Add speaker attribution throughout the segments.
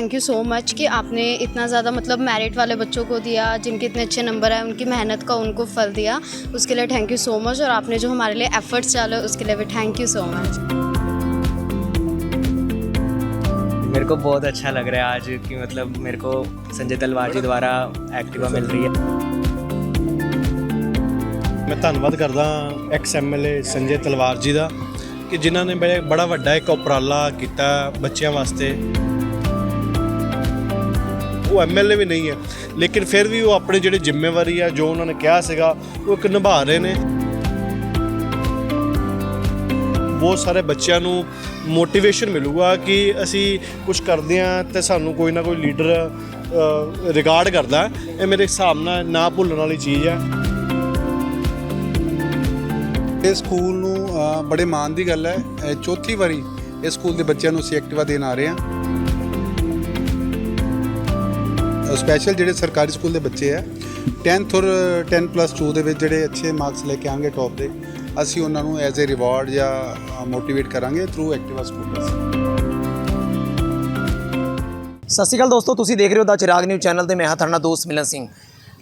Speaker 1: Thank you so much कि आपने इतना ज़्यादा मतलब मेरिट वाले बच्चों को दिया जिनके इतने अच्छे नंबर आए उनकी मेहनत का उनको फल दिया उसके लिए थैंक यू सो मच और आपने जो हमारे लिए एफर्ट्स डाले उसके लिए भी थैंक यू सो मच
Speaker 2: मेरे को बहुत अच्छा लग रहा है आज कि मतलब मेरे को संजय तलवार जी द्वारा एक्टिवा मिल रही है
Speaker 3: ਮੈਂ ਧੰਨਵਾਦ ਕਰਦਾ ਐਕਸ ਐਮਐਲਏ ਸੰਜੇ ਤਲਵਾਰ ਜੀ ਦਾ ਕਿ ਜਿਨ੍ਹਾਂ ਨੇ ਬੜੇ- ਬੜਾ ਵੱਡਾ ਇੱਕ ਉਪਰਾਲਾ ਕੀਤਾ ਬੱਚਿਆਂ ਵਾਸਤੇ ਉਹ ਐਮਐਲਏ ਵੀ ਨਹੀਂ ਹੈ। ਲੇਕਿਨ ਫਿਰ ਵੀ ਉਹ ਆਪਣੇ ਜਿਹੜੇ ਜ਼ਿੰਮੇਵਾਰੀ ਆ, ਜੋ ਉਹਨਾਂ ਨੇ ਕਿਹਾ ਸੀਗਾ, ਉਹ ਇੱਕ ਨਿਭਾ ਰਹੇ ਨੇ। ਬਹੁਤ ਸਾਰੇ ਬੱਚਿਆਂ ਨੂੰ ਮੋਟੀਵੇਸ਼ਨ ਮਿਲੂਗਾ ਕਿ ਅਸੀਂ ਕੁਝ ਕਰਦੇ ਆ ਤੇ ਸਾਨੂੰ ਕੋਈ ਨਾ ਕੋਈ ਲੀਡਰ ਰਿਗਾਰਡ ਕਰਦਾ ਇਹ ਮੇਰੇ ਹਿਸਾਬ ਨਾਲ ਨਾ ਭੁੱਲਣ ਵਾਲੀ ਚੀਜ਼ ਹੈ।
Speaker 4: ਇਹ ਸਕੂਲ ਨੂੰ ਬੜੇ ਮਾਣ ਦੀ ਗੱਲ ਹੈ। ਚੌਥੀ ਵਾਰੀ ਇਸ ਸਕੂਲ ਦੇ ਬੱਚਿਆਂ ਨੂੰ ਅਸੀਂ ਐਕਟਿਵਾ ਦੇਣ ਆ ਰਹੇ ਹਾਂ। ਸਪੈਸ਼ਲ ਜਿਹੜੇ ਸਰਕਾਰੀ ਸਕੂਲ ਦੇ ਬੱਚੇ ਆ 10th ਔਰ 10 ਪਲੱਸ 2 ਦੇ ਵਿੱਚ ਜਿਹੜੇ ਅੱਛੇ ਮਾਰਕਸ ਲੈ ਕੇ ਆਣਗੇ ਟੌਪ ਦੇ, ਅਸੀਂ ਉਹਨਾਂ ਨੂੰ ਐਜ਼ ਅ ਰਿਵਾਰਡ ਜਾਂ ਮੋਟੀਵੇਟ ਕਰਾਂਗੇ through Activa scooters
Speaker 5: Sat Shri Akal ਦੋਸਤੋ, ਤੁਸੀਂ ਦੇਖ ਰਹੇ ਹੋ ਦਾ ਚਿਰਾਗ ਨਿਊਜ਼ ਚੈਨਲ ਤੇ ਮੈਂ ਹਾਂ ਤੁਹਾਡਾ ਦੋਸਤ ਮਿਲਨ ਸਿੰਘ।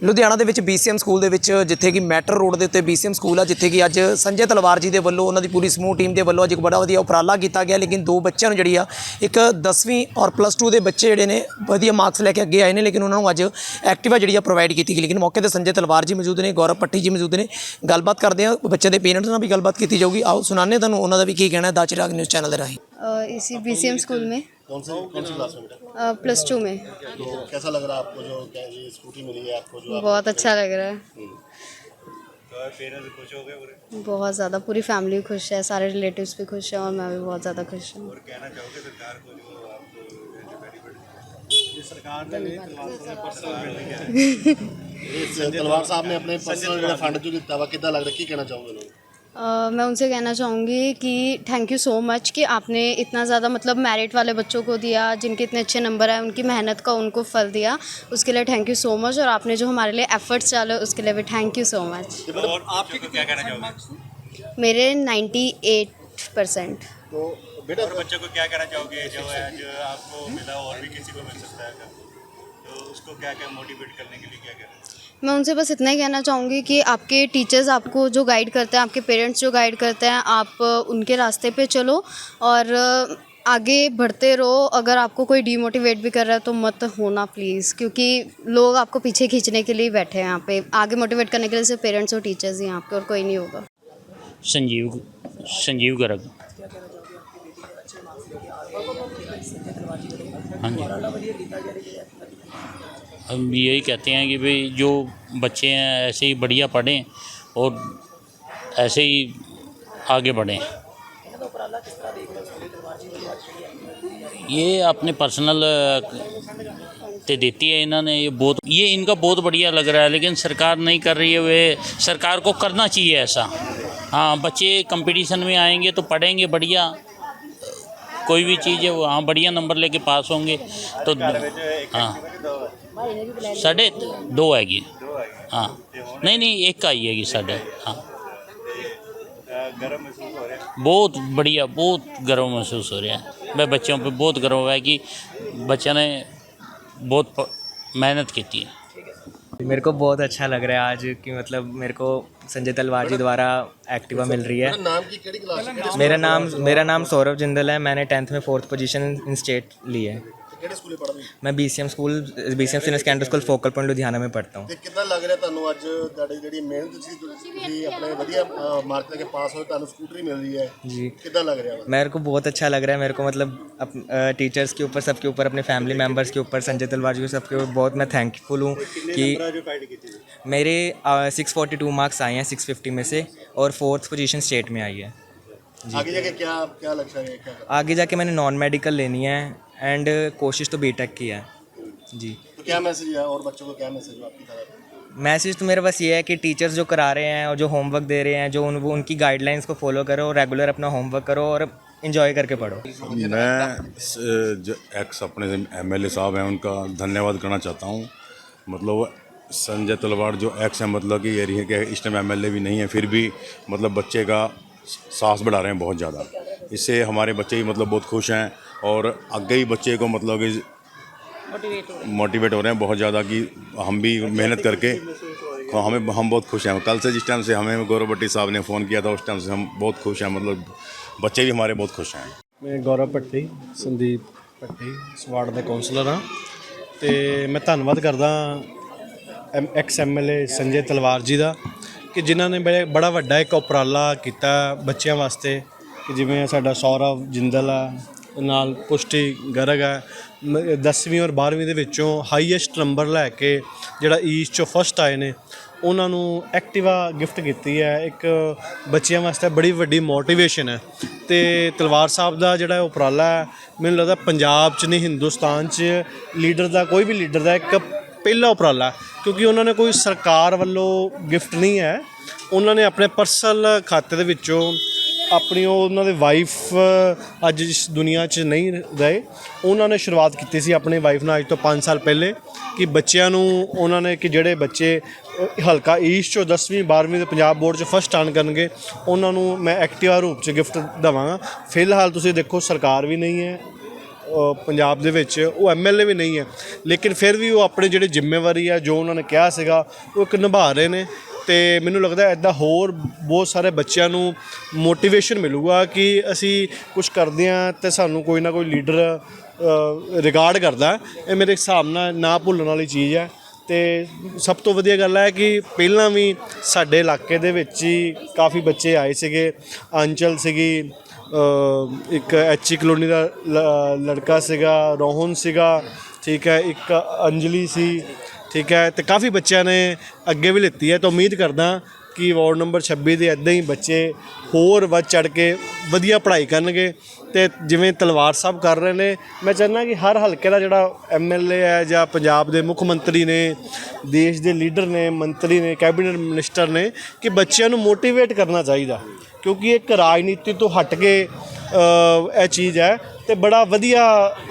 Speaker 5: ਲੁਧਿਆਣਾ ਦੇ ਵਿੱਚ BCM ਸਕੂਲ ਦੇ ਵਿੱਚ ਜਿੱਥੇ ਕਿ ਮੈਟਰ ਰੋਡ ਦੇ ਉੱਤੇ BCM ਸਕੂਲ ਆ ਜਿੱਥੇ ਕਿ ਅੱਜ ਸੰਜੇ ਤਲਵਾਰ ਜੀ ਦੇ ਵੱਲੋਂ ਉਹਨਾਂ ਦੀ ਪੂਰੀ ਸਮੂਹ ਟੀਮ ਦੇ ਵੱਲੋਂ ਅੱਜ ਇੱਕ ਬੜਾ ਵਧੀਆ ਉਪਰਾਲਾ ਕੀਤਾ ਗਿਆ ਲੇਕਿਨ ਦੋ ਬੱਚਿਆਂ ਨੂੰ ਜਿਹੜੀ ਆ ਇੱਕ 10ਵੀਂ ਔਰ ਪਲੱਸ 2 ਦੇ ਬੱਚੇ ਜਿਹੜੇ ਨੇ ਵਧੀਆ ਮਾਰਕਸ ਲੈ ਕੇ ਅੱਗੇ ਆਏ ਨੇ ਲੇਕਿਨ ਉਹਨਾਂ ਨੂੰ ਅੱਜ ਐਕਟਿਵਾ ਜਿਹੜੀ ਆ ਪ੍ਰੋਵਾਈਡ ਕੀਤੀ ਗਈ ਲੇਕਿਨ ਮੌਕੇ ਤੇ ਸੰਜੇ ਤਲਵਾਰ ਜੀ ਮੌਜੂਦ ਨੇ ਗੌਰਵ ਪੱਟੀ ਜੀ ਮੌਜੂਦ ਨੇ ਗੱਲਬਾਤ ਕਰਦੇ ਆ ਬੱਚੇ ਦੇ ਪੇਰੈਂਟਸ ਨਾਲ ਵੀ ਗੱਲਬਾਤ ਕੀਤੀ ਜਾਊਗੀ ਆਓ ਸੁਣਾਉਂਦੇ ਤੁਹਾਨੂੰ ਉਹਨਾਂ ਦਾ ਵੀ ਕੀ ਕਹਿਣਾ ਹੈ ਦਾ ਚਿਰਾਗ ਨਿਊਜ਼ ਚੈਨਲ ਦੇ ਰਾਹੀਂ
Speaker 1: अ, इसी बी स्कूल में
Speaker 6: कौन से कौन सी क्लास में बेटा?
Speaker 1: प्लस टू में।
Speaker 6: तो कैसा लग रहा है आपको जो ये स्कूटी मिली है आपको जो
Speaker 1: बहुत अच्छा लग रहा है। हम्म। बहुत ज़्यादा पूरी फैमिली खुश है सारे रिलेटिव्स भी खुश हैं और मैं भी बहुत ज़्यादा खुश हूँ।
Speaker 6: तलवार साहब ने अपने पर्सनल फंड जो दिता वा कि लग रहा है? कहना चाहोगे लोग?
Speaker 1: Uh, मैं उनसे कहना चाहूँगी कि थैंक यू सो मच कि आपने इतना ज़्यादा मतलब मेरिट वाले बच्चों को दिया जिनके इतने अच्छे नंबर आए उनकी मेहनत का उनको फल दिया। उसके लिए थैंक यू सो मच और आपने जो हमारे लिए एफ़र्ट्स डाले उसके लिए भी थैंक यू सो मच और आप क्या
Speaker 6: कहना चाहोगे?
Speaker 7: मेरे नाइन्टी एट परसेंट बच्चों को क्या कहना चाहोगे? जो आपको मिला और भी किसी को मिल सकता है। तो उसको क्या क्या मोटिवेट करने के लिए क्या कहना
Speaker 1: मैं उनसे बस इतना ही कहना चाहूँगी कि आपके टीचर्स आपको जो गाइड करते हैं, आपके पेरेंट्स जो गाइड करते हैं, आप उनके रास्ते पे चलो और आगे बढ़ते रहो। अगर आपको कोई डीमोटिवेट भी कर रहा है तो मत होना प्लीज़ क्योंकि लोग आपको पीछे खींचने के लिए बैठे हैं यहाँ पे। आगे मोटिवेट करने के लिए सिर्फ़ पेरेंट्स और टीचर्स ही हैं आपके और कोई नहीं होगा।
Speaker 8: संजीव संजीव गर्ग। हाँ जी। हम यही कहते हैं कि भाई जो बच्चे हैं, ऐसे ही बढ़िया पढ़ें और ऐसे ही आगे बढ़ें। ये अपने पर्सनल ते देती है इन्होंने ये बहुत। ये इनका बहुत बढ़िया लग रहा है, लेकिन सरकार नहीं कर रही है वे। सरकार को करना चाहिए ऐसा। हाँ बच्चे कंपटीशन में आएँगे तो पढ़ेंगे बढ़िया। कोई भी चीज़ है, वो हाँ बढ़िया नंबर लेके पास होंगे। तो हाँ। साढ़े दो हैगी। हाँ। नहीं नहीं, एक आई ही हैगी साढ़े हाँ।
Speaker 7: हो है
Speaker 8: बहुत बढ़िया, बहुत गर्व महसूस हो रहा है। मैं बच्चों पे बहुत गर्व है कि बच्चों ने बहुत मेहनत की थी।
Speaker 2: मेरे को बहुत अच्छा लग रहा है आज कि मतलब मेरे को संजय तलवार जी द्वारा एक्टिवा मिल रही है।
Speaker 6: नाम
Speaker 2: मेरा नाम मेरा नाम सौरभ जिंदल है। मैंने टेंथ में फोर्थ पोजीशन इन स्टेट ली है।
Speaker 6: ਕਿਹੜੇ ਸਕੂਲੇ ਪੜ੍ਹਦੇ
Speaker 2: मैं B school B C M senior secondary school focal point Ludhiana में पढ़ता हूँ
Speaker 6: ਤੇ ਕਿੱਦਾਂ ਲੱਗ ਰਿਹਾ ਤੁਹਾਨੂੰ ਅੱਜ ਤੁਹਾਡੀ ਜਿਹੜੀ ਮਿਹਨਤ ਸੀ ਤੁਸੀਂ ਆਪਣੇ ਵਧੀਆ ਮਾਰਕ ਲੈ ਕੇ ਪਾਸ ਹੋਏ ਤੁਹਾਨੂੰ ਸਕੂਟਰੀ ਮਿਲ ਰਹੀ ਹੈ
Speaker 2: जी
Speaker 6: ਕਿੱਦਾਂ ਲੱਗ ਰਿਹਾ ਵਾ
Speaker 2: मेरे को बहुत अच्छा लग रहा है मेरे को मतलब अप, टीचर्स के ऊपर सबके ऊपर अपने फैमिली मेम्बर्स के ऊपर संजय तलवार जी को सबके ऊपर बहुत मैं थैंकफुल हूँ कि
Speaker 7: जो फाइट की थी
Speaker 2: मेरे सिक्स फोर्टी टू मार्क्स आए हैं सिक्स फिफ्टी में से और फोर्थ पोजीशन स्टेट में आई है
Speaker 6: आगे जाके क्या क्या लक्ष्य है क्या करना?
Speaker 2: आगे जाके मैंने नॉन मेडिकल लेनी है एंड कोशिश तो बीटेक की है। जी।
Speaker 6: तो क्या मैसेज है और बच्चों को क्या मैसेज आपकी तरफ़?
Speaker 2: मैसेज तो मेरे पास ये है कि टीचर्स जो करा रहे हैं और जो होमवर्क दे रहे हैं जो उन वो उनकी गाइडलाइंस को फॉलो करो रेगुलर अपना होमवर्क करो और इन्जॉय करके पढ़ो।
Speaker 9: मैं जो एक्स अपने एमएलए साहब हैं उनका धन्यवाद करना चाहता हूँ। मतलब संजय तलवार जो एक्स है मतलब कि ये रही है कि इस टाइम एमएलए भी नहीं है फिर भी मतलब बच्चे का साहस बढ़ा रहे हैं बहुत ज़्यादा। इससे हमारे बच्चे भी मतलब बहुत खुश हैं। और आगे ही बच्चे को मतलब कि मोटिवेट हो रहे हैं बहुत ज़्यादा कि हम भी मेहनत करके हमें हम बहुत खुश हैं कल से जिस टाइम से हमें गौरव भट्टी साहब ने फ़ोन किया था उस टाइम से हम बहुत खुश हैं मतलब बच्चे भी हमारे बहुत खुश हैं
Speaker 3: ਮੈਂ ਗੌਰਵ ਭੱਟੀ ਸੰਦੀਪ ਭੱਟੀ ਸਵਾਰਡ ਦੇ ਕਾਉਂਸਲਰ ਹਾਂ ਤੇ ਮੈਂ ਧੰਨਵਾਦ ਕਰਦਾ M ex MLA Sanjay Talwar ji ਦਾ ਕਿ ਜਿਨ੍ਹਾਂ ਨੇ ਬੜੇ ਬੜਾ ਵੱਡਾ ਇੱਕ ਉਪਰਾਲਾ ਕੀਤਾ ਬੱਚਿਆਂ ਵਾਸਤੇ ਕਿ ਜਿਵੇਂ ਸਾਡਾ ਸੌਰਵ ਜਿੰਦਲ ਆ ਨਾਲ ਪੁਸ਼ਟੀ ਗਰਗ ਹੈ। 10ਵੀਂ ਔਰ 12ਵੀਂ ਦੇ ਵਿੱਚੋਂ ਹਾਈਐਸਟ ਨੰਬਰ ਲੈ ਕੇ ਜਿਹੜਾ ਈਸਟ ਚੋਂ ਫਸਟ ਆਏ ਨੇ, ਉਹਨਾਂ ਨੂੰ ਐਕਟਿਵਾ ਗਿਫਟ ਕੀਤੀ ਹੈ। ਇੱਕ ਬੱਚਿਆਂ ਵਾਸਤੇ ਬੜੀ ਵੱਡੀ ਮੋਟੀਵੇਸ਼ਨ ਹੈ। ਤੇ ਤਲਵਾਰ ਸਾਹਿਬ ਦਾ ਜਿਹੜਾ ਉਪਰਾਲਾ ਹੈ, ਮੈਨੂੰ ਲੱਗਦਾ ਪੰਜਾਬ 'ਚ ਨਹੀਂ, ਹਿੰਦੁਸਤਾਨ 'ਚ ਲੀਡਰ ਦਾ, ਕੋਈ ਵੀ ਲੀਡਰ ਦਾ ਇੱਕ ਪਹਿਲਾ ਉਪਰਾਲਾ ਕਿਉਂਕਿ ਉਹਨਾਂ ਨੇ ਕੋਈ ਸਰਕਾਰ ਵੱਲੋਂ ਗਿਫਟ ਨਹੀਂ ਹੈ। ਉਹਨਾਂ ਨੇ ਆਪਣੇ ਪਰਸਨਲ ਖਾਤੇ ਦੇ ਵਿੱਚੋਂ ਆਪਣੀ ਉਹ ਉਹਨਾਂ ਦੇ ਵਾਈਫ ਅੱਜ ਇਸ ਦੁਨੀਆ 'ਚ ਨਹੀਂ ਰਹੇ। ਉਹਨਾਂ ਨੇ ਸ਼ੁਰੂਆਤ ਕੀਤੀ ਸੀ ਆਪਣੀ ਵਾਈਫ ਨਾਲ ਅੱਜ ਤੋਂ 5 ਸਾਲ ਪਹਿਲੇ ਕਿ ਬੱਚਿਆਂ ਨੂੰ ਉਹਨਾਂ ਨੇ ਕਿ ਜਿਹੜੇ ਬੱਚੇ ਹਲਕਾ ਈਸਟ ਚੋਂ 10ਵੀਂ 12ਵੀਂ ਦੇ ਪੰਜਾਬ ਬੋਰਡ 'ਚ ਫਸਟ ਆਨ ਕਰਨਗੇ, ਉਹਨਾਂ ਨੂੰ ਮੈਂ ਐਕਟਿਵਾ ਰੂਪ 'ਚ ਗਿਫਟ ਦਵਾਂਗਾ। ਫਿਲਹਾਲ ਤੁਸੀਂ ਦੇਖੋ ਸਰਕਾਰ ਵੀ ਨਹੀਂ ਹੈ ਪੰਜਾਬ ਦੇ ਵਿੱਚ, ਉਹ ਐਮਐਲਏ ਵੀ ਨਹੀਂ ਹੈ। ਲੇਕਿਨ ਫਿਰ ਵੀ ਉਹ ਆਪਣੇ ਜਿਹੜੇ ਜ਼ਿੰਮੇਵਾਰੀ ਆ, ਜੋ ਉਹਨਾਂ ਨੇ ਕਿਹਾ ਸੀਗਾ, ਉਹ ਇੱਕ ਨਿਭਾ ਰਹੇ ਨੇ। ਤੇ ਮੈਨੂੰ ਲੱਗਦਾ ਐਦਾਂ ਹੋਰ ਬਹੁਤ ਸਾਰੇ ਬੱਚਿਆਂ ਨੂੰ ਮੋਟੀਵੇਸ਼ਨ ਮਿਲੂਗਾ ਕਿ ਅਸੀਂ ਕੁਝ ਕਰਦੇ ਆ ਤੇ ਸਾਨੂੰ ਕੋਈ ਨਾ ਕੋਈ ਲੀਡਰ ਰਿਗਾਰਡ ਕਰਦਾ ਇਹ ਮੇਰੇ ਹਿਸਾਬ ਨਾਲ ਨਾ ਭੁੱਲਣ ਵਾਲੀ ਚੀਜ਼ ਹੈ ਤੇ ਸਭ ਤੋਂ ਵਧੀਆ ਗੱਲ ਹੈ ਕਿ ਪਹਿਲਾਂ ਵੀ ਸਾਡੇ ਇਲਾਕੇ ਦੇ ਵਿੱਚ ਹੀ ਕਾਫੀ ਬੱਚੇ ਆਏ ਸੀਗੇ। ਅੰਚਲ ਸੀਗੀ ਇੱਕ ਐਚੀ ਕਲੋਨੀ ਦਾ ਲ- ਲੜਕਾ ਸੀਗਾ, ਰੋਹਨ ਸੀਗਾ, ਠੀਕ ਹੈ, ਇੱਕ ਅੰਜਲੀ ਸੀ ਠੀਕ ਹੈ, ਤੇ ਕਾਫੀ ਬੱਚਿਆਂ ਨੇ ਅੱਗੇ ਵੀ ਲਿੱਤੀ ਹੈ, ਤਾਂ ਉਮੀਦ ਕਰਦਾ ਕਿ ਵਾਰਡ ਨੰਬਰ 26 ਦੇ ਇਦਾਂ ਹੀ ਬੱਚੇ ਹੋਰ ਵੱਧ ਚੜ ਕੇ ਵਧੀਆ ਪੜ੍ਹਾਈ ਕਰਨਗੇ। ਤੇ ਜਿਵੇਂ ਤਲਵਾਰ ਸਾਹਿਬ ਕਰ ਰਹੇ ਨੇ, ਮੈਂ ਚਾਹੁੰਦਾ ਕਿ ਹਰ ਹਲਕੇ ਦਾ ਜਿਹੜਾ ਐਮਐਲਏ ਹੈ ਜਾਂ ਪੰਜਾਬ ਦੇ ਮੁੱਖ ਮੰਤਰੀ ਨੇ, ਦੇਸ਼ ਦੇ ਲੀਡਰ ਨੇ, ਮੰਤਰੀ ਨੇ, ਕੈਬਨਿਟ ਮਿਨਿਸਟਰ ਨੇ, ਕਿ ਬੱਚਿਆਂ ਨੂੰ ਮੋਟੀਵੇਟ ਕਰਨਾ ਚਾਹੀਦਾ। ਕਿਉਂਕਿ ਇੱਕ ਰਾਜਨੀਤੀ ਤੋਂ ਹਟ ਕੇ ਇਹ ਚੀਜ਼ ਹੈ ਤੇ ਬੜਾ ਵਧੀਆ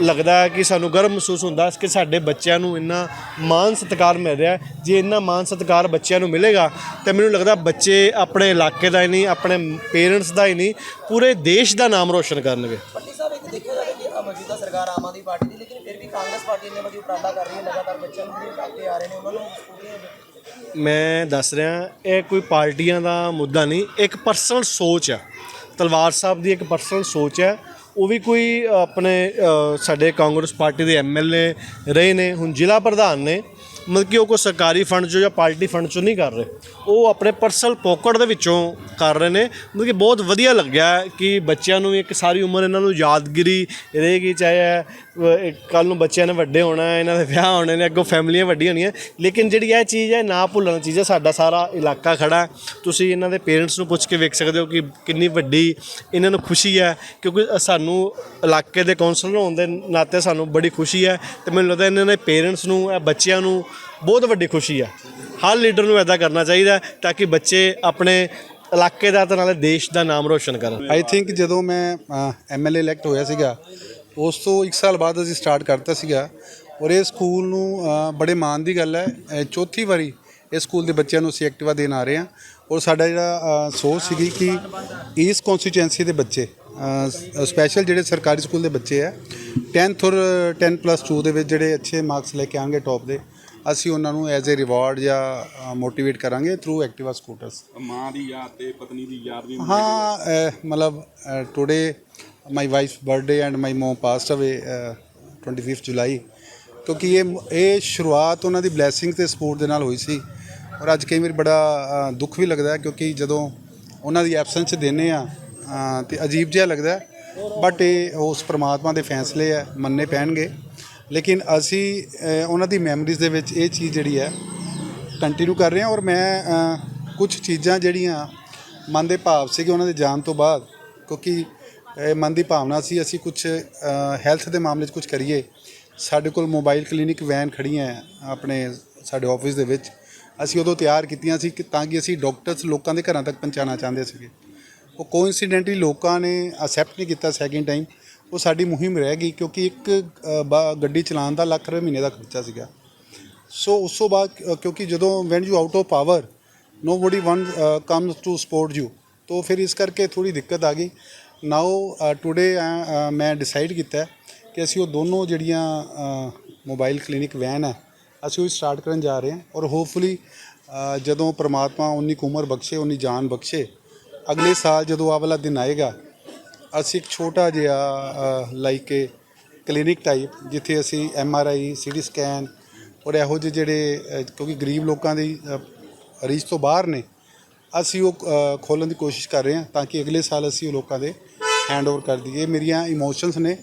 Speaker 3: ਲੱਗਦਾ ਹੈ ਕਿ ਸਾਨੂੰ ਗਰਵ ਮਹਿਸੂਸ ਹੁੰਦਾ ਹੈ ਕਿ ਸਾਡੇ ਬੱਚਿਆਂ ਨੂੰ ਇੰਨਾ ਮਾਨ ਸਤਿਕਾਰ ਮਿਲ ਰਿਹਾ ਹੈ। ਜੇ ਇੰਨਾ ਮਾਨ ਸਤਿਕਾਰ ਬੱਚਿਆਂ ਨੂੰ ਮਿਲੇਗਾ ਤੇ ਮੈਨੂੰ ਲੱਗਦਾ ਬੱਚੇ ਆਪਣੇ ਇਲਾਕੇ ਦਾ ਹੀ ਨਹੀਂ ਆਪਣੇ ਪੇਰੈਂਟਸ ਦਾ ਹੀ ਨਹੀਂ ਪੂਰੇ ਦੇਸ਼ ਦਾ ਨਾਮ ਰੋਸ਼ਨ ਕਰਨਗੇ।
Speaker 5: ਭੱਟੀ ਸਾਹਿਬ ਇੱਕ ਦੇਖਿਆ ਜਾਵੇ ਕਿ ਆਹ ਮੌਜੂਦਾ ਸਰਕਾਰ ਆਮ ਆਦਮੀ ਪਾਰਟੀ ਦੀ ਲੇਕਿਨ ਫਿਰ ਵੀ ਕਾਂਗਰਸ ਪਾਰਟੀ ਨੇ ਵਧੀਆ ਉਪਰਾਲਾ ਕਰ ਰਹੀ ਹੈ ਲਗਾਤਾਰ ਬੱਚਿਆਂ ਨੂੰ ਜਿਹੜੇ ਅੱਗੇ ਆ ਰਹੇ ਨੇ ਉਹਨਾਂ ਨੂੰ ਸਕੂਟੀਆਂ
Speaker 3: ਮੈਂ ਦੱਸ ਰਿਹਾ ਇਹ ਕੋਈ ਪਾਰਟੀਆਂ ਦਾ ਮੁੱਦਾ ਨਹੀਂ ਇੱਕ ਪਰਸਨਲ ਸੋਚ ਹੈ ਤਲਵਾਰ ਸਾਹਿਬ ਦੀ ਇੱਕ ਪਰਸਨਲ ਸੋਚ ਹੈ। ਉਹ ਵੀ ਕੋਈ ਆਪਣੇ ਸਾਡੇ ਕਾਂਗਰਸ ਪਾਰਟੀ ਦੇ ਐਮਐਲਏ ਰਹੇ ਨੇ, ਹੁਣ ਜ਼ਿਲ੍ਹਾ ਪ੍ਰਧਾਨ ਨੇ। ਮਤਲਬ ਕਿ ਉਹ ਕੋਈ ਸਰਕਾਰੀ ਫੰਡ ਚੋਂ ਜਾਂ ਪਾਰਟੀ ਫੰਡ ਚੋਂ ਨਹੀਂ ਕਰ ਰਹੇ। ਉਹ ਆਪਣੇ ਪਰਸਨਲ ਪੋਕਟ ਦੇ ਵਿੱਚੋਂ ਕਰ ਰਹੇ ਨੇ। ਮਤਲਬ ਕਿ ਬਹੁਤ ਵਧੀਆ ਲੱਗਿਆ ਕਿ ਬੱਚਿਆਂ ਨੂੰ ਇੱਕ ਸਾਰੀ ਉਮਰ ਇਹਨਾਂ ਨੂੰ ਯਾਦਗਿਰੀ ਰਹੇਗੀ, ਚਾਹੇ ਕੱਲ ਨੂੰ ਬੱਚਿਆਂ ਨੇ ਵੱਡੇ ਹੋਣਾ ਇਹਨਾਂ ਦੇ ਵਿਆਹ ਹੋਣੇ ਨੇ, ਅੱਗੋਂ ਫੈਮਲੀਆਂ ਵੱਡੀਆਂ ਹੋਣੀਆਂ। ਲੇਕਿਨ ਜਿਹੜੀ ਇਹ ਚੀਜ਼ ਹੈ, ਨਾ ਭੁੱਲਣ ਚੀਜ਼ ਹੈ, ਸਾਡਾ ਸਾਰਾ ਇਲਾਕਾ ਖੜਾ ਤੁਸੀਂ ਇਹਨਾਂ ਦੇ ਪੇਰੈਂਟਸ ਨੂੰ ਪੁੱਛ ਕੇ ਵੇਖ ਸਕਦੇ ਹੋ ਕਿ ਕਿੰਨੀ ਵੱਡੀ ਇਹਨਾਂ ਨੂੰ ਖੁਸ਼ੀ ਹੈ, ਕਿਉਂਕਿ ਸਾਨੂੰ ਇਲਾਕੇ ਦੇ ਕਾਉਂਸਲਰ ਹੋਣ ਦੇ ਨਾਤੇ ਸਾਨੂੰ ਬੜੀ ਖੁਸ਼ੀ ਹੈ। ਤੇ ਮੈਨੂੰ ਲੱਗਦਾ ਇਹਨਾਂ ਦੇ ਪੇਰੈਂਟਸ ਨੂੰ, ਇਹ ਬੱਚਿਆਂ ਨੂੰ ਬਹੁਤ ਵੱਡੀ ਖੁਸ਼ੀ ਹੈ ਹਰ ਲੀਡਰ ਨੂੰ ਐਦਾਂ ਕਰਨਾ ਚਾਹੀਦਾ ਤਾਂ ਕਿ ਬੱਚੇ ਆਪਣੇ ਇਲਾਕੇ ਦਾ ਤੇ ਨਾਲੇ ਦੇਸ਼ ਦਾ ਨਾਮ ਰੋਸ਼ਨ ਕਰਨ।
Speaker 4: ਆਈ ਥਿੰਕ ਜਦੋਂ ਮੈਂ ਐਮਐਲਏ ਇਲੈਕਟ ਹੋਇਆ ਸੀਗਾ, ਉਸ ਤੋਂ 1 ਸਾਲ ਬਾਅਦ ਅਸੀਂ ਸਟਾਰਟ ਕਰਤਾ ਸੀਗਾ। ਔਰ ਇਹ ਸਕੂਲ ਨੂੰ ਬੜੇ ਮਾਣ ਦੀ ਗੱਲ ਹੈ। ਚੌਥੀ ਵਾਰੀ ਇਸ ਸਕੂਲ ਦੇ ਬੱਚਿਆਂ ਨੂੰ ਅਸੀਂ ਐਕਟਿਵਾ ਦੇਣ ਆ ਰਹੇ ਹਾਂ। ਔਰ ਸਾਡਾ ਜਿਹੜਾ ਸੋਚ ਸੀਗੀ ਕਿ ਇਸ ਕਨਸਟੀਚੁਐਂਸੀ ਦੇ ਬੱਚੇ ਸਪੈਸ਼ਲ ਜਿਹੜੇ ਸਰਕਾਰੀ ਸਕੂਲ ਦੇ ਬੱਚੇ ਆ 10th ਔਰ 10 ਪਲੱਸ 2 ਦੇ ਵਿੱਚ ਜਿਹੜੇ ਅੱਛੇ ਮਾਰਕਸ ਲੈ ਕੇ ਆਣਗੇ ਟੌਪ ਦੇ ਅਸੀਂ ਉਹਨਾਂ ਨੂੰ ਐਜ਼ ਅ ਰਿਵਾਰਡ ਜਾਂ ਮੋਟੀਵੇਟ ਕਰਾਂਗੇ ਥਰੂ ਐਕਟਿਵਾ ਸਕੂਟਰਸ
Speaker 10: ਮਾਂ ਦੀ ਯਾਦ ਤੇ ਪਤਨੀ ਦੀ ਯਾਦ ਵੀ
Speaker 4: ਹਾਂ ਅਹ, ਮਤਲਬ today my wife birthday and my mum passed away 25th July. ਕਿਉਂਕਿ ਇਹ ਇਹ ਸ਼ੁਰੂਆਤ ਉਹਨਾਂ ਦੀ ਬਲੇਸਿੰਗ ਤੇ ਸਪੋਰਟ ਦੇ ਨਾਲ ਹੋਈ ਸੀ। ਔਰ ਅੱਜ ਕਈ ਵਾਰ ਬੜਾ ਅਹ, ਦੁੱਖ ਵੀ ਲੱਗਦਾ ਹੈ ਕਿਉਂਕਿ ਜਦੋਂ ਉਹਨਾਂ ਦੀ ਐਬਸੈਂਸ ਦਿੰਦੇ ਆ ਤੇ ਅਜੀਬ ਜਿਹਾ ਲੱਗਦਾ ਬਟ ਇਹ ਉਸ ਪ੍ਰਮਾਤਮਾ ਦੇ ਫੈਸਲੇ ਆ ਮੰਨਣੇ ਪੈਣਗੇ। ਲੇਕਿਨ ਅਸੀਂ ਉਹਨਾਂ ਦੀ ਮੈਮਰੀਜ਼ ਦੇ ਵਿੱਚ ਇਹ ਚੀਜ਼ ਜਿਹੜੀ ਹੈ ਕੰਟੀਨਿਊ ਕਰ ਰਹੇ ਹਾਂ ਔਰ ਮੈਂ ਕੁਝ ਚੀਜ਼ਾਂ ਜਿਹੜੀਆਂ ਮਨ ਦੇ ਭਾਵ ਸੀਗੇ ਉਹਨਾਂ ਦੇ ਜਾਣ ਤੋਂ ਬਾਅਦ, ਕਿਉਂਕਿ ਮਨ ਦੀ ਭਾਵਨਾ ਸੀ ਅਸੀਂ ਕੁਝ ਹੈਲਥ ਦੇ ਮਾਮਲੇ 'ਚ ਕੁਝ ਕਰੀਏ, ਸਾਡੇ ਕੋਲ ਮੋਬਾਈਲ ਕਲੀਨਿਕ ਵੈਨ ਖੜੀਆਂ ਹੈ ਆਪਣੇ ਸਾਡੇ ਆਫਿਸ ਦੇ ਵਿੱਚ, ਅਸੀਂ ਉਦੋਂ ਤਿਆਰ ਕੀਤੀਆਂ ਸੀ ਕਿ ਤਾਂ ਕਿ ਅਸੀਂ ਡਾਕਟਰਸ ਲੋਕਾਂ ਦੇ ਘਰਾਂ ਤੱਕ ਪਹੁੰਚਾਉਣਾ ਚਾਹੁੰਦੇ ਸੀਗੇ। ਉਹ ਕੋਇਨਸੀਡੈਂਟਲੀ ਲੋਕਾਂ ਨੇ ਅਸੈਪਟ ਨਹੀਂ ਕੀਤਾ ਸੈਕਿੰਡ ਟਾਈਮ ਉਹ ਸਾਡੀ ਮੁਹਿੰਮ ਰਹਿ ਗਈ ਕਿਉਂਕਿ ਇੱਕ ਅ, ਗੱਡੀ ਚਲਾਉਣ ਦਾ ਲੱਖ ਰੁਪਏ ਮਹੀਨੇ ਦਾ ਖਰਚਾ ਸੀਗਾ। ਸੋ ਉਸ ਤੋਂ ਬਾਅਦ ਕਿਉਂਕਿ ਜਦੋਂ when you out of power nobody one comes to support you ਤੋ ਫਿਰ ਇਸ ਕਰਕੇ ਥੋੜੀ ਦਿੱਕਤ ਆ ਗਈ। ਨਾਓ ਟੁਡੇ ਮੈਂ ਡਿਸਾਈਡ ਕੀਤਾ ਕਿ ਅਸੀਂ ਉਹ ਦੋਨੋਂ ਜਿਹੜੀਆਂ ਮੋਬਾਈਲ ਕਲੀਨਿਕ ਵੈਨ ਹੈ ਅਸੀਂ ਉਹ ਸਟਾਰਟ ਕਰਨ ਜਾ ਰਹੇ ਹਾਂ ਔਰ ਹੋਪਫੁਲੀ ਜਦੋਂ ਪ੍ਰਮਾਤਮਾ ਉਨੀ ਕੁ ਉਮਰ ਬਖਸ਼ੇ ਉਨੀ ਜਾਨ ਬਖਸ਼ੇ ਅਗਲੇ ਸਾਲ ਜਦੋਂ ਆਹ ਵਾਲਾ ਦਿਨ ਆਏਗਾ ਅਸੀਂ ਇੱਕ ਛੋਟਾ ਜਿਹਾ ਲਾਈਕ ਏ ਕਲੀਨਿਕ ਟਾਈਪ ਜਿੱਥੇ ਅਸੀਂ M R I CT scan ਔਰ ਇਹੋ ਜਿਹੇ ਜਿਹੜੇ ਅ, ਕਿਉਂਕਿ ਗਰੀਬ ਲੋਕਾਂ ਦੀ ਰੀਚ ਤੋਂ ਬਾਹਰ ਨੇ ਅਸੀਂ ਉਹ ਖੋਲ੍ਹਣ ਦੀ ਕੋਸ਼ਿਸ਼ ਕਰ ਰਹੇ ਹਾਂ ਤਾਂ ਕਿ ਅਗਲੇ ਸਾਲ ਅਸੀਂ ਉਹ ਲੋਕਾਂ ਦੇ ਹੈਂਡ ਓਵਰ ਕਰ ਦਈਏ। ਇਹ ਮੇਰੀਆਂ ਇਮੋਸ਼ਨਸ ਨੇ।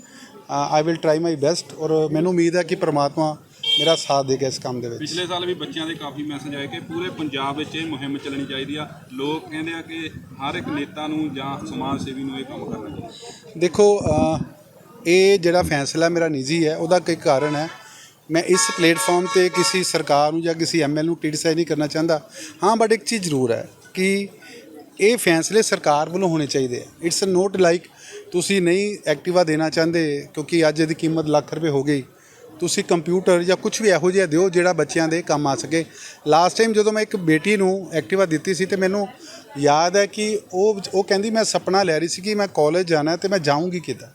Speaker 4: I will try my best ਔਰ ਮੈਨੂੰ ਉਮੀਦ ਹੈ ਕਿ ਪ੍ਰਮਾਤਮਾ ਮੇਰਾ ਸਾਥ ਦੇਗਾ ਇਸ ਕੰਮ ਦੇ ਵਿੱਚ।
Speaker 10: ਪਿਛਲੇ ਸਾਲ ਵੀ ਬੱਚਿਆਂ ਦੇ ਕਾਫੀ ਮੈਸੇਜ ਆਏ ਕਿ ਪੂਰੇ ਪੰਜਾਬ ਵਿੱਚ ਇਹ ਮੁਹਿੰਮ ਚੱਲਣੀ ਚਾਹੀਦੀ ਆ। ਲੋਕ ਕਹਿੰਦੇ ਆ ਕਿ ਹਰ ਇੱਕ ਨੇਤਾ ਨੂੰ ਜਾਂ ਸਮਾਜ ਸੇਵੀ ਨੂੰ ਇਹ ਕੰਮ ਕਰਨਾ ਚਾਹੀਦਾ।
Speaker 4: ਦੇਖੋ ਇਹ ਜਿਹੜਾ ਫੈਸਲਾ ਮੇਰਾ ਨਿੱਜੀ ਹੈ ਉਹਦਾ ਕਈ ਕਾਰਨ ਹੈ। ਮੈਂ ਇਸ ਪਲੇਟਫਾਰਮ ਤੇ ਕਿਸੇ ਸਰਕਾਰ ਨੂੰ ਜਾਂ ਕਿਸੇ ਐਮਐਲ ਨੂੰ ਕ੍ਰਿਟਿਸਾਈਜ਼ ਨਹੀਂ ਕਰਨਾ ਚਾਹੁੰਦਾ। ਹਾਂ ਬਟ ਇੱਕ ਚੀਜ਼ ਜ਼ਰੂਰ ਹੈ ਕਿ ਇਹ ਫੈਸਲੇ ਸਰਕਾਰ ਵੱਲੋਂ ਹੋਣੇ ਚਾਹੀਦੇ ਆ। ਇਟਸ ਨੋਟ ਲਾਈਕ ਤੁਸੀਂ ਨਹੀਂ ਐਕਟਿਵਾ ਦੇਣਾ ਚਾਹੁੰਦੇ ਕਿਉਂਕਿ ਅੱਜ ਇਹਦੀ ਕੀਮਤ ਲੱਖ ਰੁਪਏ ਹੋ ਗਈ। ਤੁਸੀਂ ਕੰਪਿਊਟਰ ਜਾਂ ਕੁਝ ਵੀ ਇਹੋ ਜਿਹਾ ਦਿਓ ਜਿਹੜਾ ਬੱਚਿਆਂ ਦੇ ਕੰਮ ਆ ਸਕੇ। ਲਾਸਟ ਟਾਈਮ ਜਦੋਂ ਮੈਂ ਇੱਕ ਬੇਟੀ ਨੂੰ ਐਕਟਿਵਾ ਦਿੱਤੀ ਸੀ ਤੇ ਮੈਨੂੰ ਯਾਦ ਹੈ ਕਿ ਉਹ ਉਹ ਕਹਿੰਦੀ, ਮੈਂ ਸੁਪਨਾ ਲੈ ਰਹੀ ਸੀ ਕਿ ਮੈਂ ਕਾਲਜ ਜਾਣਾ ਹੈ ਤੇ ਮੈਂ ਜਾਊਂਗੀ ਕਿੱਦਾਂ?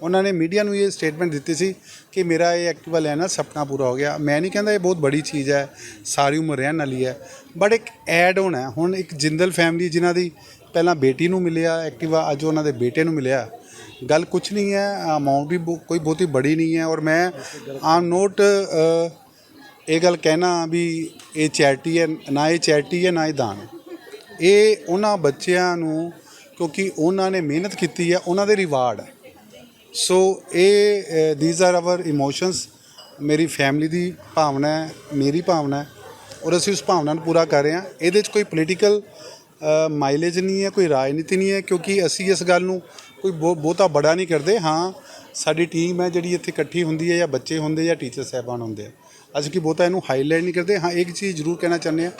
Speaker 4: ਉਹਨਾਂ ਨੇ ਮੀਡੀਆ ਨੂੰ ਇਹ ਸਟੇਟਮੈਂਟ ਦਿੱਤੀ ਸੀ ਕਿ ਮੇਰਾ ਇਹ ਐਕਟਿਵਾ ਲੈਣਾ ਸੁਪਨਾ ਪੂਰਾ ਹੋ ਗਿਆ। ਮੈਂ ਨਹੀਂ ਕਹਿੰਦਾ ਇਹ ਬਹੁਤ ਬੜੀ ਚੀਜ਼ ਹੈ, ਸਾਰੀ ਉਮਰ ਰਹਿਣ ਵਾਲੀ ਹੈ ਬਟ ਇੱਕ ਐਡ ਹੋਣਾ ਹੁਣ ਇੱਕ ਜਿੰਦਲ ਫੈਮਿਲੀ ਜਿਨ੍ਹਾਂ ਦੀ ਪਹਿਲਾਂ ਬੇਟੀ ਨੂੰ ਮਿਲਿਆ ਐਕਟਿਵਾ ਅੱਜ ਉਹਨਾਂ ਦੇ ਬੇਟੇ ਨੂੰ ਮਿਲਿਆ ਗੱਲ ਕੁਝ ਨਹੀਂ ਹੈ ਅਮਾਉਂਟ ਵੀ ਬਹੁ- ਕੋਈ ਬਹੁਤੀ ਬੜੀ ਨਹੀਂ ਹੈ ਔਰ ਮੈਂ ਆਮ ਨੋਟ ਇਹ ਗੱਲ ਕਹਿਣਾ ਵੀ ਇਹ ਚੈਰਿਟੀ ਹੈ, ਨਾ ਇਹ ਚੈਰਿਟੀ ਹੈ, ਨਾ ਇਹ ਦਾਨ ਇਹ ਉਹਨਾਂ ਬੱਚਿਆਂ ਨੂੰ, ਕਿਉਂਕਿ ਉਹਨਾਂ ਨੇ ਮਿਹਨਤ ਕੀਤੀ ਹੈ, ਉਹਨਾਂ ਦੇ ਰਿਵਾਰਡ ਹੈ। ਸੋ ਇਹ ਥੀਸ ਆਰ ਆਵਰ ਇਮੋਸ਼ਨਸ ਮੇਰੀ ਫੈਮਿਲੀ ਦੀ ਭਾਵਨਾ ਹੈ, ਮੇਰੀ ਭਾਵਨਾ ਹੈ ਔਰ ਅਸੀਂ ਉਸ ਭਾਵਨਾ ਨੂੰ ਪੂਰਾ ਕਰ ਰਹੇ ਹਾਂ। ਇਹਦੇ 'ਚ ਕੋਈ ਪੋਲੀਟੀਕਲ ਮਾਈਲੇਜ ਨਹੀਂ ਹੈ, ਕੋਈ ਰਾਜਨੀਤੀ ਨਹੀਂ ਹੈ, ਕਿਉਂਕਿ ਅਸੀਂ ਇਸ ਗੱਲ ਨੂੰ ਕੋਈ ਬਹੁ- ਬਹੁਤਾ ਬੜਾ ਨਹੀਂ ਕਰਦੇ। ਹਾਂ ਸਾਡੀ ਟੀਮ ਹੈ ਜਿਹੜੀ ਇੱਥੇ ਇਕੱਠੀ ਹੁੰਦੀ ਹੈ ਜਾਂ ਬੱਚੇ ਹੁੰਦੇ ਜਾਂ ਟੀਚਰ ਸਾਹਿਬਾਨ ਹੁੰਦੇ ਆ। ਅਸੀਂ ਕੀ ਬਹੁਤਾ ਇਹਨੂੰ ਹਾਈਲਾਈਟ ਨਹੀਂ ਕਰਦੇ। ਹਾਂ ਇੱਕ ਚੀਜ਼ ਜ਼ਰੂਰ ਕਹਿਣਾ ਚਾਹੁੰਦੇ ਹਾਂ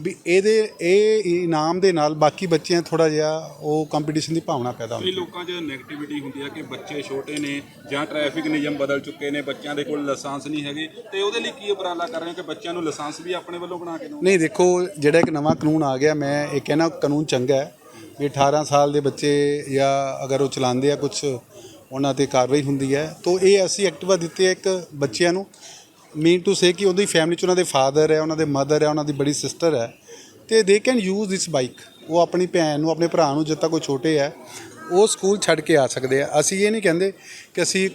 Speaker 4: ਵੀ ਇਹਦੇ ਇਹ ਇਨਾਮ ਦੇ ਨਾਲ ਬਾਕੀ ਬੱਚਿਆਂ ਥੋੜਾ ਜਿਹਾ ਉਹ ਕੰਪੀਟੀਸ਼ਨ ਦੀ ਭਾਵਨਾ ਪੈਦਾ ਹੁੰਦੀ
Speaker 10: ਕਈ ਲੋਕਾਂ 'ਚ ਨੈਗੇਟਿਵਿਟੀ ਹੁੰਦੀ ਆ ਕਿ ਬੱਚੇ ਛੋਟੇ ਨੇ ਜਾਂ ਟ੍ਰੈਫਿਕ ਨਿਯਮ ਬਦਲ ਚੁੱਕੇ ਨੇ ਬੱਚਿਆਂ ਦੇ ਕੋਲ ਲਾਇਸੈਂਸ ਨਹੀਂ ਹੈਗੇ। ਤੇ ਉਹਦੇ ਲਈ ਕੀ ਉਪਰਾਲਾ ਕਰ ਰਹੇ ਹੋ ਕਿ ਬੱਚਿਆਂ ਨੂੰ ਲਾਇਸੈਂਸ ਵੀ ਆਪਣੇ ਵੱਲੋਂ ਬਣਾ ਕੇ ਦਿਓ?
Speaker 4: ਨਹੀਂ ਦੇਖੋ ਜਿਹੜਾ ਇੱਕ ਨਵਾਂ ਕਾਨੂੰਨ ਆ ਗਿਆ ਮੈਂ ਇਹ ਕਹਿਣਾ ਕਾਨੂੰਨ ਚੰਗਾ ਹੈ। ਵੀ 18 ਸਾਲ ਦੇ ਬੱਚੇ ਜਾਂ ਅਗਰ ਉਹ ਚਲਾਉਂਦੇ ਆ ਕੁਝ ਉਹਨਾਂ ਤੇ ਕਾਰਵਾਈ ਹੁੰਦੀ ਹੈ। ਤਾਂ ਇਹ ਅਸੀਂ ਐਕਟਿਵਾ ਦਿੱਤੀ ਆ ਇੱਕ ਬੱਚਿਆਂ ਨੂੰ। ਮੀਨ ਟੂ ਸੇ ਕਿ ਉਹਦੀ ਫੈਮਿਲੀ ਚ ਉਹਨਾਂ ਦੇ ਫਾਦਰ ਹੈ, ਉਹਨਾਂ ਦੇ ਮਦਰ ਹੈ, ਉਹਨਾਂ ਦੀ ਬੜੀ ਸਿਸਟਰ ਹੈ। ਤੇ they can use this bike ਉਹ ਆਪਣੀ ਭੈਣ ਨੂੰ, ਆਪਣੇ ਭਰਾ ਨੂੰ, ਜਦ ਕੋਈ ਛੋਟੇ ਹੈ, ਉਹ ਸਕੂਲ ਛੱਡ ਕੇ ਆ ਸਕਦੇ ਆ। ਅਸੀਂ ਇਹ ਨਹੀਂ ਕਹਿੰਦੇ ਕਿ ਅਸੀਂ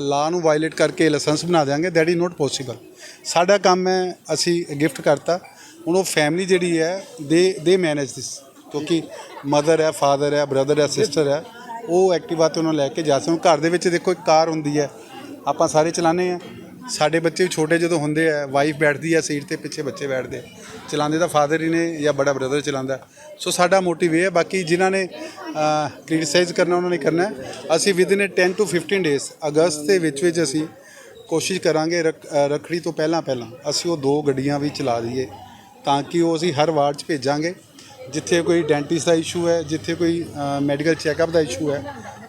Speaker 4: ਲਾ ਨੂੰ ਵਾਇਲੇਟ ਕਰਕੇ ਲਾਇਸੈਂਸ ਬਣਾ ਦਿਆਂਗੇ। ਦੈਟ ਇਜ਼ ਨਾਟ ਪੋਸੀਬਲ ਸਾਡਾ ਕੰਮ ਹੈ, ਅਸੀਂ ਗਿਫਟ ਕਰਤਾ। ਹੁਣ ਉਹ ਫੈਮਿਲੀ ਜਿਹੜੀ ਹੈ ਦੇ ਦੇ ਮੈਨੇਜ ਦਿਸ ਕਿਉਂਕਿ ਮਦਰ ਹੈ ਫਾਦਰ ਹੈ ਬ੍ਰਦਰ ਹੈ ਸਿਸਟਰ ਹੈ, ਉਹ ਐਕਟਿਵਾ ਤੇ ਉਹਨਾਂ ਨੂੰ ਲੈ ਕੇ ਜਾ ਸਕਣ ਘਰ ਦੇ ਵਿੱਚ ਦੇਖੋ ਇੱਕ ਕਾਰ ਹੁੰਦੀ ਹੈ, ਆਪਾਂ ਸਾਰੇ ਚਲਾਉਂਦੇ ਆ ਸਾਡੇ ਬੱਚੇ ਵੀ ਛੋਟੇ ਜਦੋਂ ਹੁੰਦੇ ਆ ਵਾਈਫ ਬੈਠਦੀ ਹੈ ਸੀਟ ਤੇ, ਪਿੱਛੇ ਬੱਚੇ ਬੈਠਦੇ ਚਲਾਉਂਦੇ ਤਾਂ ਫਾਦਰ ਹੀ ਨੇ ਜਾਂ ਬੜਾ ਬ੍ਰਦਰ ਚਲਾਉਂਦਾ। ਸੋ ਸਾਡਾ ਮੋਟਿਵ ਇਹ ਹੈ, ਬਾਕੀ ਜਿਨ੍ਹਾਂ ਨੇ ਕ੍ਰਿਟਿਸਾਈਜ਼ ਕਰਨਾ, ਉਹਨਾਂ ਨੇ ਕਰਨਾ ਅਸੀਂ ਵਿਦਿਨ ਅ 10 ਟੂ 15 ਡੇਜ਼ ਅਗਸਤ ਦੇ ਵਿੱਚ ਵਿੱਚ ਅਸੀਂ ਕੋਸ਼ਿਸ਼ ਕਰਾਂਗੇ ਰੱਖ- ਰੱਖੜੀ ਤੋਂ ਪਹਿਲਾਂ ਪਹਿਲਾਂ ਅਸੀਂ ਉਹ ਦੋ ਗੱਡੀਆਂ ਵੀ ਚਲਾ ਦਈਏ ਤਾਂ ਕਿ ਉਹ ਅਸੀਂ ਹਰ ਵਾਰਡ 'ਚ ਭੇਜਾਂਗੇ। ਜਿੱਥੇ ਕੋਈ ਡੈਂਟਿਸਟ ਦਾ ਇਸ਼ੂ ਹੈ ਜਿੱਥੇ ਕੋਈ ਮੈਡੀਕਲ ਚੈੱਕਅਪ ਦਾ ਇਸ਼ੂ ਹੈ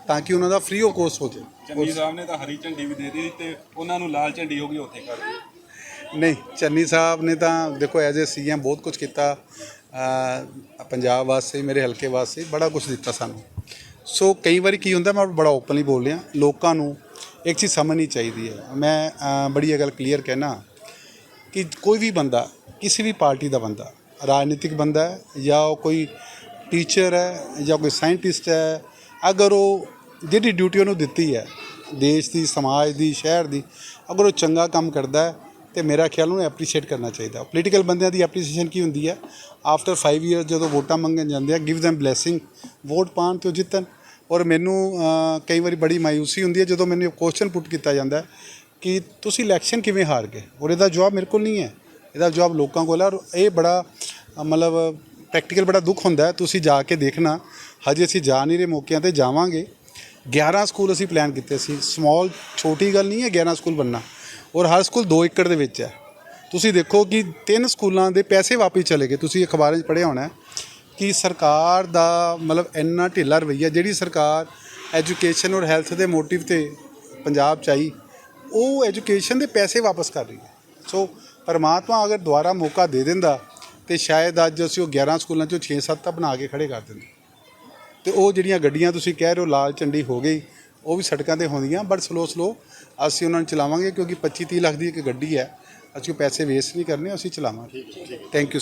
Speaker 4: ਤਾਂ ਕਿ ਉਹਨਾਂ ਦਾ ਫ੍ਰੀ ਆਫ ਕੋਸਟ ਹੋ ਜਾਏ।
Speaker 10: ਚੰਨੀ ਸਾਹਿਬ ਨੇ ਤਾਂ ਹਰੀ ਝੰਡੀ ਵੀ ਦੇ ਦਿੱਤੀ ਤੇ ਉਹਨਾਂ ਨੂੰ ਲਾਲ ਝੰਡੀ ਹੋ ਗਈ ਉੱਥੇ ਕਰ
Speaker 4: ਨਹੀਂ ਚੰਨੀ ਸਾਹਿਬ ਨੇ ਤਾਂ ਦੇਖੋ ਐਜ਼ ਏ ਸੀਐਮ ਬਹੁਤ ਕੁਝ ਕੀਤਾ। ਅ, ਪੰਜਾਬ ਵਾਸਤੇ ਮੇਰੇ ਹਲਕੇ ਵਾਸਤੇ ਬੜਾ ਕੁਝ ਦਿੱਤਾ ਸਾਨੂੰ। ਸੋ ਕਈ ਵਾਰੀ ਕੀ ਹੁੰਦਾ ਮੈਂ ਬੜਾ ਓਪਨਲੀ ਬੋਲ ਰਿਹਾ ਲੋਕਾਂ ਨੂੰ ਇੱਕ ਚੀਜ਼ ਸਮਝਣੀ ਚਾਹੀਦੀ ਹੈ। ਮੈਂ ਅ, ਬੜੀ ਇਹ ਗੱਲ ਕਲੀਅਰ ਕਹਿਣਾ ਕਿ ਕੋਈ ਵੀ ਬੰਦਾ ਕਿਸੇ ਵੀ ਪਾਰਟੀ ਦਾ ਬੰਦਾ ਰਾਜਨੀਤਿਕ ਬੰਦਾ ਹੈ ਜਾਂ ਉਹ ਕੋਈ ਟੀਚਰ ਹੈ ਜਾਂ ਕੋਈ ਸਾਇੰਟਿਸਟ ਹੈ ਅਗਰ ਉਹ ਜਿਹੜੀ ਡਿਊਟੀ ਉਹਨੂੰ ਦਿੱਤੀ ਹੈ ਦੇਸ਼ ਦੀ ਸਮਾਜ ਦੀ ਸ਼ਹਿਰ ਦੀ ਅਗਰ ਉਹ ਚੰਗਾ ਕੰਮ ਕਰਦਾ ਹੈ ਤੇ ਮੇਰਾ ਖਿਆਲ ਉਹਨੂੰ ਐਪਰੀਸ਼ੀਏਟ ਕਰਨਾ ਚਾਹੀਦਾ ਪੋਲੀਟੀਕਲ ਬੰਦਿਆਂ ਦੀ ਐਪਰੀਸ਼ੀਏਸ਼ਨ ਕੀ ਹੁੰਦੀ ਹੈ ਆਫਟਰ 5 ਇਅਰਸ ਜਦੋਂ ਵੋਟਾਂ ਮੰਗਣ ਜਾਂਦੇ ਆ ਗਿਵ them ਬਲੇਸਿੰਗ ਵੋਟ ਪਾਉਣ ਤੇ ਉਹ ਜਿੱਤਣ ਔਰ ਮੈਨੂੰ ਕਈ ਵਾਰੀ ਬੜੀ ਮਾਇੂਸੀ ਹੁੰਦੀ ਹੈ ਜਦੋਂ ਮੈਨੂੰ ਕੁਐਸਚਨ ਪੁੱਟ ਕੀਤਾ ਜਾਂਦਾ ਕਿ ਤੁਸੀਂ ਇਲੈਕਸ਼ਨ ਕਿਵੇਂ ਹਾਰ ਗਏ ਔਰ ਇਹਦਾ ਜਵਾਬ ਮੇਰੇ ਕੋਲ ਨਹੀਂ ਹੈ ਇਹਦਾ ਜਵਾਬ ਲੋਕਾਂ ਕੋਲ ਹੈ ਔਰ ਇਹ ਬੜਾ, ਮਤਲਬ ਪ੍ਰੈਕਟੀਕਲ ਬੜਾ ਦੁੱਖ ਹੁੰਦਾ ਤੁਸੀਂ ਜਾ ਕੇ ਦੇਖਣਾ, ਹਜੇ ਅਸੀਂ ਜਾ ਨਹੀਂ ਰਹੇ ਮੌਕਿਆਂ ਤੇ, ਜਾਵਾਂਗੇ। 11 ਸਕੂਲ ਅਸੀਂ ਪਲਾਨ ਕੀਤੇ ਸੀ। ਸਮਾਲ ਛੋਟੀ ਗੱਲ ਨਹੀਂ ਹੈ 11 ਸਕੂਲ ਬੰਨਾ ਔਰ ਹਰ ਸਕੂਲ 2 ਏਕੜ ਦੇ ਵਿੱਚ ਹੈ। ਤੁਸੀਂ ਦੇਖੋ ਕਿ ਤਿੰਨ ਸਕੂਲਾਂ ਦੇ ਪੈਸੇ ਵਾਪਸ ਚਲੇ ਗਏ। ਤੁਸੀਂ ਅਖਬਾਰਾਂ 'ਚ ਪੜ੍ਹਿਆ ਹੋਣਾ ਕਿ ਸਰਕਾਰ ਦਾ, ਮਤਲਬ ਇੰਨਾ ਢਿੱਲਾ ਰਵੱਈਆ ਜਿਹੜੀ ਸਰਕਾਰ ਐਜੂਕੇਸ਼ਨ ਔਰ ਹੈਲਥ ਦੇ ਮੋਟਿਵ ਤੇ ਪੰਜਾਬ 'ਚ ਆਈ, ਉਹ ਐਜੂਕੇਸ਼ਨ ਦੇ ਪੈਸੇ ਵਾਪਸ ਕਰ ਰਹੀ ਹੈ। ਸੋ ਪਰਮਾਤਮਾ ਅਗਰ ਦੁਬਾਰਾ ਮੌਕਾ ਦੇ ਦਿੰਦਾ ਤੇ ਸ਼ਾਇਦ ਅੱਜ ਅਸੀਂ ਉਹ 11 ਸਕੂਲਾਂ ਚੋਂ 6-7 ਤਾਂ ਬਣਾ ਕੇ ਖੜੇ ਕਰ ਦਿੰਦੇ। ਤੇ ਉਹ ਜਿਹੜੀਆਂ ਗੱਡੀਆਂ ਤੁਸੀਂ ਕਹਿ ਰਹੇ ਹੋ ਲਾਲ ਝੰਡੀ ਹੋ ਗਈ ਉਹ ਵੀ ਸੜਕਾਂ ਤੇ ਹੁੰਦੀਆਂ ਬਟ ਸਲੋ ਸਲੋ ਅਸੀਂ ਉਹਨਾਂ ਨੂੰ ਚਲਾਵਾਂਗੇ ਕਿਉਂਕਿ 25 30 ਲੱਖ ਦੀ ਇੱਕ ਗੱਡੀ ਹੈ। ਅਸੀਂ ਉਹ ਪੈਸੇ ਵੇਸਟ ਨਹੀਂ ਕਰਨੇ ਅਸੀਂ ਚਲਾਵਾਂਗੇ। Thank you